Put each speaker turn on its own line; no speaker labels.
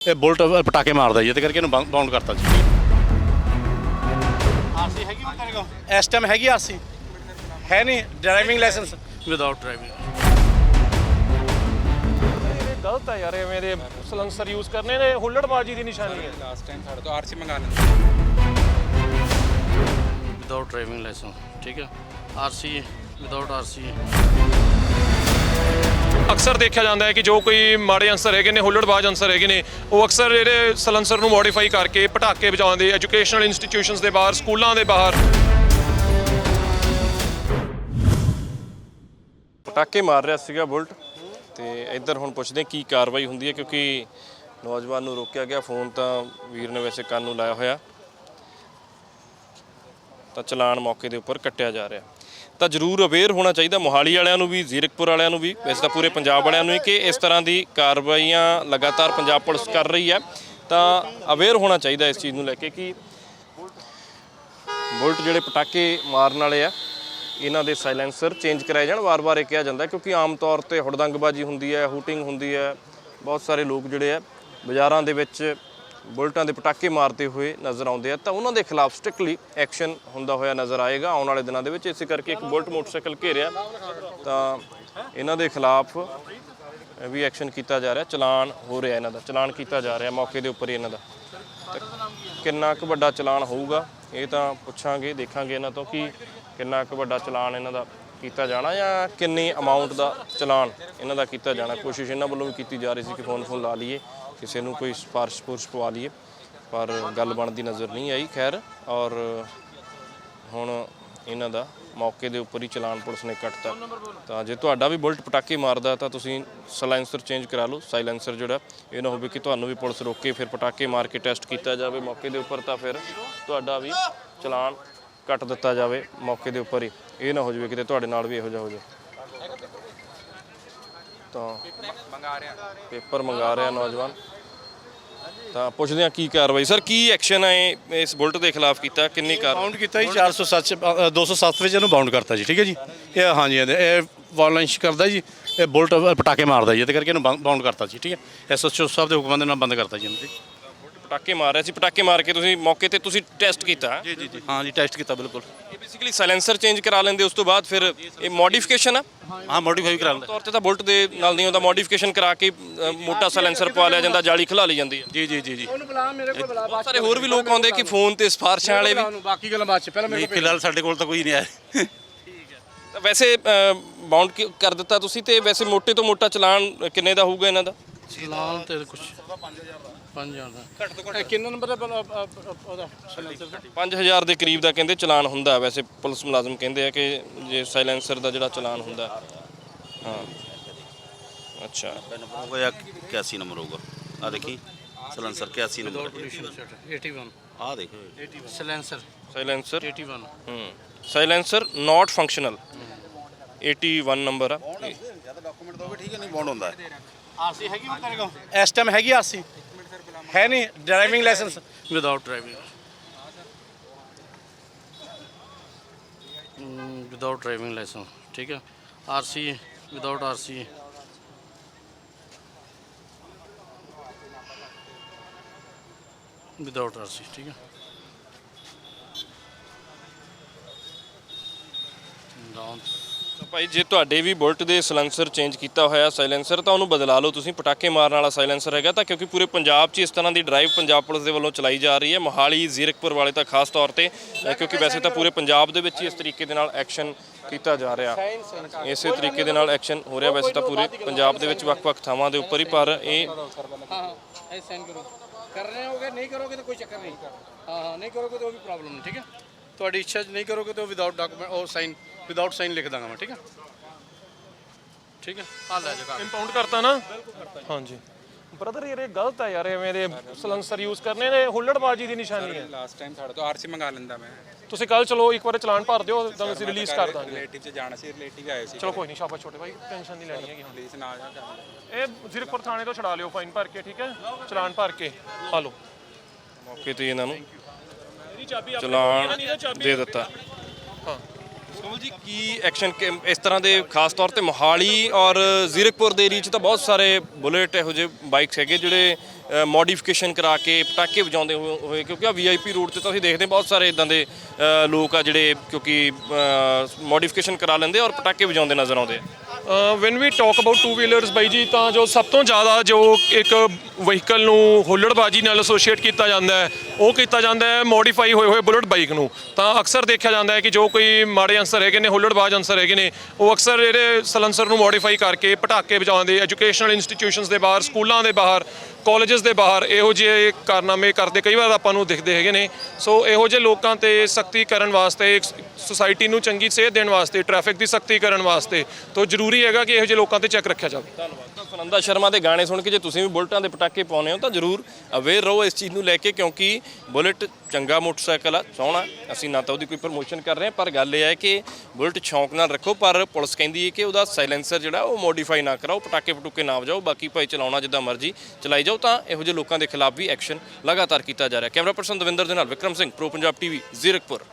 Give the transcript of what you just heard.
ਇਹ ਬੁਲਟ ਪਟਾਕੇ ਮਾਰਦਾ ਜੀ ਤੇ ਕਰਕੇ ਇਹਨੂੰ ਬਾਉਂਡ ਕਰਤਾ ਜੀ। ਆਰਸੀ ਹੈਗੀ ਉਹ ਤੇਰੇ ਕੋਲ? ਇਸ ਟਾਈਮ ਹੈਗੀ ਆਰਸੀ ਹੈ ਨਹੀਂ ਡਰਾਈਵਿੰਗ ਲਾਇਸੈਂਸ ਵਿਦਆਊਟ ਡਰਾਈਵਿੰਗ
ਇਹ ਗਲਤ ਹੈ ਯਾਰ ਐਵੇਂ ਦੇ ਸਲੈਂਸਰ ਯੂਜ਼ ਕਰਨੇ ਨੇ ਹੁੱਲੜਬਾਜ਼ੀ ਦੀ ਨਿਸ਼ਾਨੀ ਹੈ।
ਲਾਸਟ ਟਾਈਮ ਸਾਡੇ ਤੋਂ ਆਰਸੀ ਮੰਗਾ ਲੈਂਦੇ।
ਵਿਦਆਊਟ ਡਰਾਈਵਿੰਗ ਲਾਇਸੈਂਸ ਠੀਕ ਹੈ। ਆਰਸੀ ਵਿਦਆਊਟ ਆਰਸੀ
ਅਕਸਰ ਦੇਖਿਆ ਜਾਂਦਾ ਹੈ ਕਿ ਜੋ ਕੋਈ ਮਾੜੇ ਅਨਸਰ ਹੈਗੇ ਨੇ, ਹੁੱਲੜਬਾਜ਼ ਅਨਸਰ ਹੈਗੇ ਨੇ, ਉਹ ਅਕਸਰ ਜਿਹੜੇ ਸਲੰਸਰ ਨੂੰ ਮੋਡੀਫਾਈ ਕਰਕੇ ਪਟਾਕੇ ਵਜਾਉਂਦੇ ਐਜੂਕੇਸ਼ਨਲ ਇੰਸਟੀਟਿਊਸ਼ਨਸ ਦੇ ਬਾਹਰ, ਸਕੂਲਾਂ ਦੇ ਬਾਹਰ।
ਪਟਾਕੇ ਮਾਰ ਰਿਹਾ ਸੀਗਾ ਬੁਲਟ, ਤੇ ਇੱਧਰ ਹੁਣ ਪੁੱਛਦੇ ਕੀ ਕਾਰਵਾਈ ਹੁੰਦੀ ਹੈ, ਕਿਉਂਕਿ ਨੌਜਵਾਨ ਨੂੰ ਰੋਕਿਆ ਗਿਆ ਫੋਨ ਤਾਂ ਵੀਰ ਨੇ ਵੈਸੇ ਕੰਨ ਨੂੰ ਲਾਇਆ ਹੋਇਆ। ਤਾਂ ਚਲਾਨ ਮੌਕੇ ਦੇ ਉੱਪਰ ਕੱਟਿਆ ਜਾ ਰਿਹਾ। ਤਾਂ ਜ਼ਰੂਰ ਅਵੇਅਰ ਹੋਣਾ ਚਾਹੀਦਾ। ਮੋਹਾਲੀ ਵਾਲਿਆਂ ਨੂੰ ਵੀ, ਜ਼ੀਰਕਪੁਰ ਵਾਲਿਆਂ ਨੂੰ ਵੀ, ਵੈਸੇ ਤਾਂ ਪੂਰੇ ਪੰਜਾਬ ਵਾਲਿਆਂ ਨੂੰ ਹੀ ਕਿ ਇਸ ਤਰ੍ਹਾਂ ਦੀ ਕਾਰਵਾਈਆਂ ਲਗਾਤਾਰ ਪੰਜਾਬ ਪੁਲਿਸ ਕਰ ਰਹੀ ਹੈ। ਤਾਂ ਅਵੇਅਰ ਹੋਣਾ ਚਾਹੀਦਾ ਇਸ ਚੀਜ਼ ਨੂੰ ਲੈ ਕੇ ਕਿ ਬੁਲਟ ਜਿਹੜੇ ਪਟਾਕੇ ਮਾਰਨ ਵਾਲੇ ਆ, ਇਹਨਾਂ ਦੇ ਸਾਇਲੈਂਸਰ ਚੇਂਜ ਕਰਾਏ ਜਾਣ। ਵਾਰ-ਵਾਰ ਇਹ ਕਿਹਾ ਜਾਂਦਾ ਕਿਉਂਕਿ ਆਮ ਤੌਰ ਤੇ ਹੁੜਦੰਗਬਾਜ਼ੀ ਹੁੰਦੀ ਹੈ, ਹੂਟਿੰਗ ਹੁੰਦੀ ਹੈ, ਬਹੁਤ ਸਾਰੇ ਲੋਕ ਜਿਹੜੇ ਆ, ਬਾਜ਼ਾਰਾਂ ਦੇ ਵਿੱਚ ਬੁਲਟਾਂ ਦੇ ਪਟਾਕੇ ਮਾਰਦੇ ਹੋਏ ਨਜ਼ਰ ਆਉਂਦੇ ਆ, ਤਾਂ ਉਹਨਾਂ ਦੇ ਖਿਲਾਫ ਸਟ੍ਰਿਕਟਲੀ ਐਕਸ਼ਨ ਹੁੰਦਾ ਹੋਇਆ ਨਜ਼ਰ ਆਏਗਾ ਆਉਣ ਵਾਲੇ ਦਿਨਾਂ ਦੇ ਵਿੱਚ। ਇਸੇ ਕਰਕੇ ਇੱਕ ਬੁਲਟ ਮੋਟਰਸਾਈਕਲ ਘੇਰਿਆ, ਤਾਂ ਇਹਨਾਂ ਦੇ ਖਿਲਾਫ ਵੀ ਐਕਸ਼ਨ ਕੀਤਾ ਜਾ ਰਿਹਾ, ਚਲਾਨ ਹੋ ਰਿਹਾ ਇਹਨਾਂ ਦਾ, ਚਲਾਨ ਕੀਤਾ ਜਾ ਰਿਹਾ, ਮੌਕੇ ਦੇ ਉੱਪਰ ਹੀ ਇਹਨਾਂ ਦਾ। ਤੇ ਕਿੰਨਾ ਕੁ ਵੱਡਾ ਚਲਾਨ ਹੋਊਗਾ, ਇਹ ਤਾਂ ਪੁੱਛਾਂਗੇ, ਦੇਖਾਂਗੇ ਇਹਨਾਂ ਤੋਂ ਕਿ ਕਿੰਨਾ ਕੁ ਵੱਡਾ ਚਲਾਨ ਇਹਨਾਂ ਦਾ ਕੀਤਾ ਜਾਣਾ ਜਾਂ ਕਿੰਨੀ ਅਮਾਉਂਟ ਦਾ ਚਲਾਨ ਇਹਨਾਂ ਦਾ ਕੀਤਾ ਜਾਣਾ? ਕੋਸ਼ਿਸ਼ ਇਹਨਾਂ ਵੱਲੋਂ ਵੀ ਕੀਤੀ ਜਾ ਰਹੀ ਸੀ ਕਿ ਫੋਨ ਫੋਨ ਲਾ ਲਈਏ, ਕਿਸੇ ਨੂੰ ਕੋਈ ਸਪਾਰਸ਼ ਪੁਰਸ਼ ਪਵਾ ਲਈਏ, ਪਰ ਗੱਲ ਬਣਦੀ ਨਜ਼ਰ ਨਹੀਂ ਆਈ, ਖੈਰ। ਔਰ ਹੁਣ ਇਹਨਾਂ ਦਾ ਮੌਕੇ ਦੇ ਉੱਪਰ ਹੀ ਚਲਾਨ ਪੁਲਿਸ ਨੇ ਕੱਟਤਾ। ਤਾਂ ਜੇ ਤੁਹਾਡਾ ਵੀ ਬੁਲਟ ਪਟਾਕੇ ਮਾਰਦਾ ਤਾਂ ਤੁਸੀਂ ਸਾਇਲੈਂਸਰ ਚੇਂਜ ਕਰਾ ਲਓ। ਸਾਇਲੈਂਸਰ ਜਿਹੜਾ, ਇਹ ਨਾ ਹੋਵੇ ਕਿ ਤੁਹਾਨੂੰ ਵੀ ਪੁਲਿਸ ਰੋਕੇ, ਫਿਰ ਪਟਾਕੇ ਮਾਰ ਕੇ ਟੈਸਟ ਕੀਤਾ ਜਾਵੇ ਮੌਕੇ ਦੇ ਉੱਪਰ, ਤਾਂ ਫਿਰ ਤੁਹਾਡਾ ਵੀ ਚਲਾਨ ਕੱਟ ਦਿੱਤਾ ਜਾਵੇ ਮੌਕੇ ਦੇ ਉੱਪਰ ਹੀ। ਇਹ ਨਾ ਹੋ ਜਾਵੇ ਕਿਤੇ ਤੁਹਾਡੇ ਨਾਲ ਵੀ ਇਹੋ ਜਿਹਾ ਹੋ ਜਾਵੇ। ਤਾਂ
ਮੰਗਾ ਰਿਹਾ
ਪੇਪਰ ਮੰਗਾ ਰਿਹਾ ਨੌਜਵਾਨ। ਤਾਂ ਪੁੱਛਦੇ ਆ ਕੀ ਕਾਰਵਾਈ। ਸਰ ਕੀ ਐਕਸ਼ਨ ਹੈ ਇਸ ਬੁਲਟ ਦੇ ਖਿਲਾਫ ਕੀਤਾ? ਕਿੰਨੀ ਕਾਰ
ਬਾਉਂਡ ਕੀਤਾ ਜੀ 407 ਚ, ਅ, 207 ਵਿੱਚ ਇਹਨੂੰ ਬਾਉਂਡ ਕਰਤਾ ਜੀ ਠੀਕ ਹੈ ਜੀ? ਇਹ ਹਾਂਜੀ ਇਹਦੇ- ਇਹ ਵਾਇਲੈਂਸ ਕਰਦਾ ਜੀ ਇਹ ਬੁਲਟ ਪਟਾਕੇ ਮਾਰਦਾ ਜੀ ਤੇ ਕਰਕੇ ਇਹਨੂੰ ਬਾਉਂਡ ਕਰਤਾ ਜੀ ਠੀਕ ਹੈ? ਐਸਐਸਓ ਸਾਹਿਬ ਦੇ ਹੁਕਮਾਂ ਦੇ ਨਾਲ ਬੰਦ ਕਰਤਾ ਜੀ ਇਹਨੂੰ ਜੀ
ਪਟਾਕੇ ਮਾਰ ਰਿਹਾ ਸੀ ਪਟਾਕੇ ਮਾਰ ਕੇ ਤੁਸੀਂ ਮੌਕੇ ਤੇ ਤੁਸੀਂ ਟੈਸਟ ਕੀਤਾ?
ਜੀ ਜੀ ਜੀ। ਹਾਂ ਜੀ ਟੈਸਟ ਕੀਤਾ ਬਿਲਕੁਲ।
ਇਹ ਬੇਸਿਕਲੀ ਸਾਇਲੈਂਸਰ ਚੇਂਜ ਕਰਾ ਲੈਂਦੇ ਉਸ ਤੋਂ ਬਾਅਦ ਫਿਰ ਇਹ ਮੋਡੀਫਿਕੇਸ਼ਨ ਆ?
ਹਾਂ ਮੋਡੀਫਾਈ ਕਰਾ ਲੈਂਦਾ।
ਤੌਰ ਤੇ ਤਾਂ ਬੁਲਟ ਦੇ ਨਾਲ ਨਹੀਂ ਹੁੰਦਾ ਮੋਡੀਫਿਕੇਸ਼ਨ ਕਰਾ ਕੇ ਅ, ਮੋਟਾ ਸਾਇਲੈਂਸਰ ਪਵਾ ਲਿਆ ਜਾਂਦਾ ਜਾਲੀ ਖਿਲਾ ਲਈ ਜਾਂਦੀ ਹੈ
ਜੀ ਜੀ ਜੀ ਜੀ।
ਬਹੁਤ ਸਾਰੇ ਹੋਰ ਵੀ ਲੋਕ ਆਉਂਦੇ ਕਿ ਫੋਨ ਤੇ ਸਿਫਾਰਸ਼ਾਂ ਵਾਲੇ ਵੀ
ਬਾਕੀ ਗੱਲਾਂ ਬਾਅਦ ਚ ਪਹਿਲਾਂ ਮੇਰੇ ਫਿਲਹਾਲ ਸਾਡੇ ਕੋਲ ਤਾਂ ਕੋਈ ਨਹੀਂ ਆਇਆ।
ਤਾਂ ਵੈਸੇ ਬਾਉਂਡ ਕਰ ਦਿੱਤਾ ਤੁਸੀਂ ਤੇ ਵੈਸੇ ਮੋਟੇ ਤੋਂ ਮੋਟਾ ਚਲਾਨ ਕਿੰਨੇ ਦਾ ਹੋਊਗਾ ਇਹਨਾਂ ਦਾ?
ਚਲਾਨ ਤੇ ਕੁਝ 5000 ਦਾ। ਘੱਟ ਤੋਂ ਘੱਟ। ਕਿੰਨਾ ਨੰਬਰ ਦਾ ਉਹਦਾ ਸਾਇਲੈਂਸਰ
5000 ਦੇ ਕਰੀਬ ਦਾ ਕਹਿੰਦੇ ਚਲਾਨ ਹੁੰਦਾ ਵੈਸੇ ਪੁਲਿਸ ਮੁਲਾਜ਼ਮ ਕਹਿੰਦੇ ਆ ਕਿ ਜੇ ਸਾਇਲੈਂਸਰ ਦਾ ਜਿਹੜਾ ਚਲਾਨ ਹੁੰਦਾ ਹਾਂ। ਅੱਛਾ।
ਨੰਬਰ ਹੋਊਗਾ ਜਾਂ 81 ਨੰਬਰ ਹੋਊਗਾ। ਆ ਦੇਖੀ। Silencer 81 number.
81
ਆ ਦੇਖੋ।
ਸਾਇਲੈਂਸਰ
ਸਾਇਲੈਂਸਰ
81
ਹੂੰ। ਸਾਇਲੈਂਸਰ ਨਾਟ ਫੰਕਸ਼ਨਲ 81 ਨੰਬਰ ਆ। ਇਹ-
ਜ਼ਿਆਦਾ ਡਾਕੂਮੈਂਟ ਦੋਗੇ ਠੀਕ ਹੈ ਨਹੀਂ ਬੌਂਡ ਹੁੰਦਾ। ਹੈ
ਆਰਸੀ ਹੈਗੀ ਉਹ ਤੇਰੇ ਕੋਲ? ਇਸ ਟਾਈਮ ਹੈਗੀ ਆਰਸੀ? ਹੈ ਨਹੀਂ driving license without driving without driving license ਠੀਕ ਹੈ। ਆਰਸੀ ਵਿਦਆਊਟ ਆਰਸੀ ਵਿਦਆਊਟ ਆਰਸੀ ਠੀਕ ਹੈ।
ਭਾਈ ਜੇ ਤੁਹਾਡੇ ਵੀ ਬੁਲਟ ਦੇ ਸਾਇਲੈਂਸਰ ਚੇਂਜ ਕੀਤਾ ਹੋਇਆ ਸਾਇਲੈਂਸਰ ਤਾਂ ਉਹਨੂੰ ਬਦਲਾ ਲਓ ਤੁਸੀਂ ਪਟਾਕੇ ਮਾਰਨ ਵਾਲਾ ਸਾਇਲੈਂਸਰ ਹੈਗਾ ਤਾਂ ਕਿਉਂਕਿ ਪੂਰੇ ਪੰਜਾਬ 'ਚ ਇਸ ਤਰ੍ਹਾਂ ਦੀ ਡਰਾਈਵ ਪੰਜਾਬ ਪੁਲਿਸ ਦੇ ਵੱਲੋਂ ਚਲਾਈ ਜਾ ਰਹੀ ਹੈ ਮੋਹਾਲੀ ਜ਼ੀਰਕਪੁਰ ਵਾਲੇ ਤਾਂ ਖਾਸ ਤੌਰ ਤੇ ਅ, ਕਿਉਂਕਿ ਵੈਸੇ ਤਾਂ ਪੂਰੇ ਪੰਜਾਬ ਦੇ ਵਿੱਚ ਹੀ ਇਸ ਤਰੀਕੇ ਦੇ ਨਾਲ ਐਕਸ਼ਨ ਕੀਤਾ ਜਾ ਰਿਹਾ ਇਸੇ ਤਰੀਕੇ ਦੇ ਨਾਲ ਐਕਸ਼ਨ ਹੋ ਰਿਹਾ ਵੈਸੇ ਤਾਂ ਪੂਰੇ ਪੰਜਾਬ ਦੇ ਵਿੱਚ ਵੱਖ-ਵੱਖ ਥਾਵਾਂ ਦੇ ਉੱਪਰ ਹੀ ਪਰ ਇਹ
हाँ ऐसे साइन करो कर रहे होगे नहीं करोगे तो कोई चक्कर नहीं हाँ हाँ नहीं करोगे तो वो भी प्रॉब्लम नहीं ठीक है ਤੁਹਾਡੀ ਇੱਛਾ ਨਹੀਂ ਕਰੋਗੇ ਤਾਂ ਵਿਦਆਊਟ ਡਾਕੂਮੈਂਟ ਉਹ ਸਾਈਨ ਵਿਦਆਊਟ ਸਾਈਨ ਲਿਖ ਦਾਂਗਾ ਮੈਂ ਠੀਕ ਹੈ ਠੀਕ ਹੈ ਆ ਲੈ ਜਾ
ਇੰਪਾਊਂਡ ਕਰਤਾ ਨਾ? ਹਾਂਜੀ। ਬ੍ਰਦਰ ਇਹ ਗਲਤ ਹੈ ਯਾਰ ਐਵੇਂ ਦੇ ਸਲੈਂਸਰ ਯੂਜ਼ ਕਰਨੇ ਨੇ ਹੁੱਲੜਬਾਜ਼ੀ ਦੀ ਨਿਸ਼ਾਨੀ ਹੈ।
ਲਾਸਟ ਟਾਈਮ ਸਾਡੇ ਤੋਂ ਆਰਸੀ ਮੰਗਾ ਲੈਂਦਾ ਮੈਂ।
ਤੁਸੀਂ ਕੱਲ ਚਲੋ ਇੱਕ ਵਾਰ ਚਲਾਨ ਭਰ ਦਿਓ ਤਾਂ ਅਸੀਂ ਰਿਲੀਜ਼ ਕਰ ਦਾਂਗੇ।
ਰਿਲੇਟਿਵ ਚ ਜਾਣਾ ਸੀ ਰਿਲੇਟਿਵ ਆਏ ਸੀ।
ਚਲੋ ਕੋਈ ਨਹੀਂ ਸ਼ਾਬਾਸ਼ ਛੋਟੇ ਭਾਈ ਟੈਨਸ਼ਨ ਨਹੀਂ ਲੈਣੀ ਹੈਗੀ
ਪਲੀਜ਼ ਨਾਲ ਜਾ ਕੇ
ਇਹ ਜ਼ੀਰਕਪੁਰ ਥਾਣੇ ਤੋਂ ਛਡਾ ਲਿਓ ਫਾਈਨ ਭਰ ਕੇ ਠੀਕ ਹੈ? ਚਲਾਨ ਭਰ ਕੇ ਆ ਲਓ।
ਮੌਕੇ ਤੇ ਇਹਨਾਂ ਨੂੰ ਚਲਾਨ ਦੇ ਦਿੱਤਾ।
ਹਾਂ।
ਕਮਲ ਜੀ, ਕੀ ਐਕਸ਼ਨ ਇਸ ਤਰ੍ਹਾਂ ਦੇ ਖਾਸ ਤੌਰ ਤੇ ਮੋਹਾਲੀ ਔਰ ਜ਼ੀਰਕਪੁਰ ਦੇ ਏਰੀਆ 'ਚ ਤਾਂ ਬਹੁਤ ਸਾਰੇ ਬੁਲੇਟ ਇਹੋ ਜਿਹੇ ਬਾਈਕਸ ਹੈਗੇ ਜਿਹੜੇ ਮੋਡੀਫਿਕੇਸ਼ਨ ਕਰਾ ਕੇ ਪਟਾਕੇ ਵਜਾਉਂਦੇ ਹੋਏ ਹੋਏ, ਕਿਉਂਕਿ ਆ ਵੀਆਈਪੀ ਰੋਡ ਤੇ ਤਾਂ ਅਸੀਂ ਦੇਖਦੇ ਹਾਂ ਬਹੁਤ ਸਾਰੇ ਇਦਾਂ ਦੇ ਲੋਕ ਆ ਜਿਹੜੇ ਕਿਉਂਕਿ ਮੋਡੀਫਿਕੇਸ਼ਨ ਕਰਾ ਲੈਂਦੇ ਔਰ ਪਟਾਕੇ ਵਜਾਉਂਦੇ ਨਜ਼ਰ ਆਉਂਦੇ ਆ।
When we talk about two wheelers ਬਾਈ ਜੀ, ਤਾਂ ਜੋ ਸਭ ਤੋਂ ਜ਼ਿਆਦਾ ਜੋ ਇੱਕ ਵਹੀਕਲ ਨੂੰ ਹੁੱਲੜਬਾਜੀ ਨਾਲ ਐਸੋਸੀਏਟ ਕੀਤਾ ਜਾਂਦਾ ਹੈ, ਉਹ ਕੀਤਾ ਜਾਂਦਾ ਹੈ ਮੋਡੀਫਾਈ ਹੋਏ ਹੋਏ ਬੁਲਟ ਬਾਈਕ ਨੂੰ। ਤਾਂ ਅਕਸਰ ਦੇਖਿਆ ਜਾਂਦਾ ਹੈ ਕਿ ਜੋ ਕੋਈ ਮਾੜੇ ਅਨਸਰ ਹੈਗੇ ਨੇ, ਹੁੱਲੜਬਾਜ਼ ਅਨਸਰ ਹੈਗੇ ਨੇ, ਉਹ ਅਕਸਰ ਜਿਹੜੇ ਸਲੰਸਰ ਨੂੰ ਮੋਡੀਫਾਈ ਕਰਕੇ ਪਟਾਕੇ ਵਜਾਉਂਦੇ ਐਜੂਕੇਸ਼ਨਲ ਇੰਸਟੀਟਿਊਸ਼ਨਸ ਦੇ ਬਾਹਰ, ਸਕੂਲਾਂ ਦੇ ਬਾਹਰ ਕਾਲਜਸ ਦੇ ਬਾਹਰ ਇਹੋ ਜਿਹੇ ਕਾਰਨਾਮੇ ਕਰਦੇ, ਕਈ ਵਾਰ ਆਪਾਂ ਨੂੰ ਦਿਖਦੇ ਹੈਗੇ ਨੇ। ਸੋ ਇਹੋ ਜਿਹੇ ਲੋਕਾਂ ਤੇ ਸਖਤੀ ਕਰਨ ਵਾਸਤੇ ਸੁਸਾਇਟੀ ਨੂੰ ਚੰਗੀ ਸੇਧ ਦੇਣ ਵਾਸਤੇ ਟ੍ਰੈਫਿਕ ਦੀ ਸਖਤੀ ਕਰਨ ਵਾਸਤੇ, ਤੋਂ ਜ਼ਰੂਰੀ ਹੈਗਾ ਕਿ ਇਹੋ ਜਿਹੇ ਲੋਕਾਂ ਤੇ ਚੈੱਕ ਰੱਖਿਆ ਜਾਵੇ।
ਧੰਨਵਾਦ। ਸੁਨੰਦਾ ਸ਼ਰਮਾ ਦੇ ਗਾਣੇ ਸੁਣ ਕੇ ਜੇ ਤੁਸੀਂ ਵੀ ਬੁਲਟਾਂ ਦੇ ਪਟਾਕੇ ਪਾਉਨੇ ਹੋ ਤਾਂ ਜਰੂਰ ਅਵੇਅਰ ਰਹੋ ਇਸ ਚੀਜ਼ ਨੂੰ ਲੈ ਕੇ ਕਿਉਂਕਿ ਬੁਲਟ ਚੰਗਾ ਮੋਟਰਸਾਈਕਲ ਆ, ਸੋਹਣਾ, ਅਸੀਂ ਨਾ ਤਾਂ ਉਹਦੀ ਕੋਈ ਪ੍ਰਮੋਸ਼ਨ ਕਰ ਰਹੇ ਹਾਂ, ਪਰ ਗੱਲ ਇਹ ਹੈ ਕਿ ਬੁਲਟ ਸ਼ੌਂਕ ਨਾਲ ਰੱਖੋ, ਪਰ ਪੁਲਿਸ ਕਹਿੰਦੀ ਹੈ ਕਿ ਉਹਦਾ ਸਾਇਲੈਂਸਰ ਜਿਹੜਾ ਉਹ ਮੋਡੀਫਾਈ ਨਾ ਕਰਾਓ, ਪਟਾਕੇ ਪਟੂਕੇ ਨਾ ਵਜਾਓ, ਬਾਕੀ ਭਾਈ ਚਲਾਉਣਾ ਜਿੱਦਾਂ ਮਰਜ਼ੀ ਚਲਾਈ ਜਾਓ ਤਾਂ ਇਹੋ ਜਿਹੇ ਲੋਕਾਂ ਦੇ ਖਿਲਾਫ ਵੀ ਐਕਸ਼ਨ ਲਗਾਤਾਰ ਕੀਤਾ ਜਾ ਰਿਹਾ। ਕੈਮਰਾ ਪਰਸਨ ਦਵਿੰਦਰ ਦੇ ਨਾਲ ਵਿਕਰਮ ਸਿੰਘ ਪ੍ਰੋ ਪੰਜਾਬ ਟੀਵੀ ਜ਼ੀਰਕਪੁਰ।